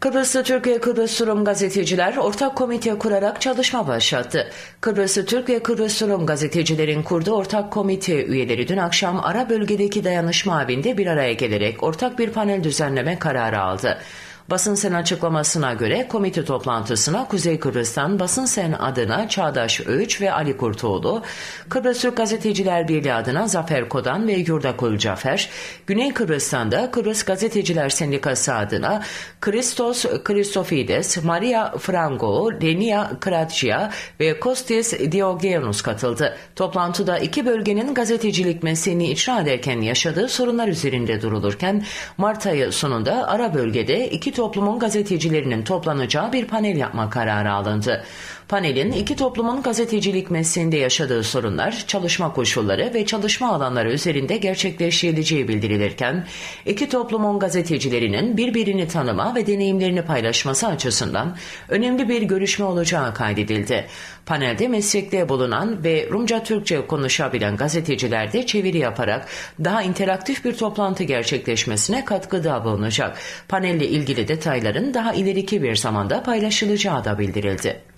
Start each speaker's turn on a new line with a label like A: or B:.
A: Kıbrıslı Türkiye Kıbrıs Rum gazeteciler ortak komite kurarak çalışma başlattı. Kıbrıslı Türk ve Kıbrıs Rum gazetecilerin kurduğu ortak komite üyeleri dün akşam ara bölgedeki dayanışma evinde bir araya gelerek ortak bir panel düzenleme kararı aldı. Basın Sen açıklamasına göre komite toplantısına Kuzey Kıbrıs'tan Basın Sen adına Çağdaş Öğüç ve Ali Kurtoğlu, Kıbrıs Türk Gazeteciler Birliği adına Zafer Kodan ve Yurdakul Cafer, Güney Kıbrıs'tan Kıbrıs Gazeteciler Sendikası adına Christos Christofides, Maria Frango, Lenia Kratçia ve Kostis Diogenos katıldı. Toplantıda iki bölgenin gazetecilik mesleğini icra ederken yaşadığı sorunlar üzerinde durulurken Mart ayı sonunda ara bölgede iki toplumun gazetecilerinin toplanacağı bir panel yapma kararı alındı. Panelin iki toplumun gazetecilik mesleğinde yaşadığı sorunlar, çalışma koşulları ve çalışma alanları üzerinde gerçekleştirileceği bildirilirken, iki toplumun gazetecilerinin birbirini tanıma ve deneyimlerini paylaşması açısından önemli bir görüşme olacağı kaydedildi. Panelde meslekte bulunan ve Rumca Türkçe konuşabilen gazeteciler de çeviri yaparak daha interaktif bir toplantı gerçekleşmesine katkıda bulunacak. Panelle ilgili detayların daha ileriki bir zamanda paylaşılacağı da bildirildi.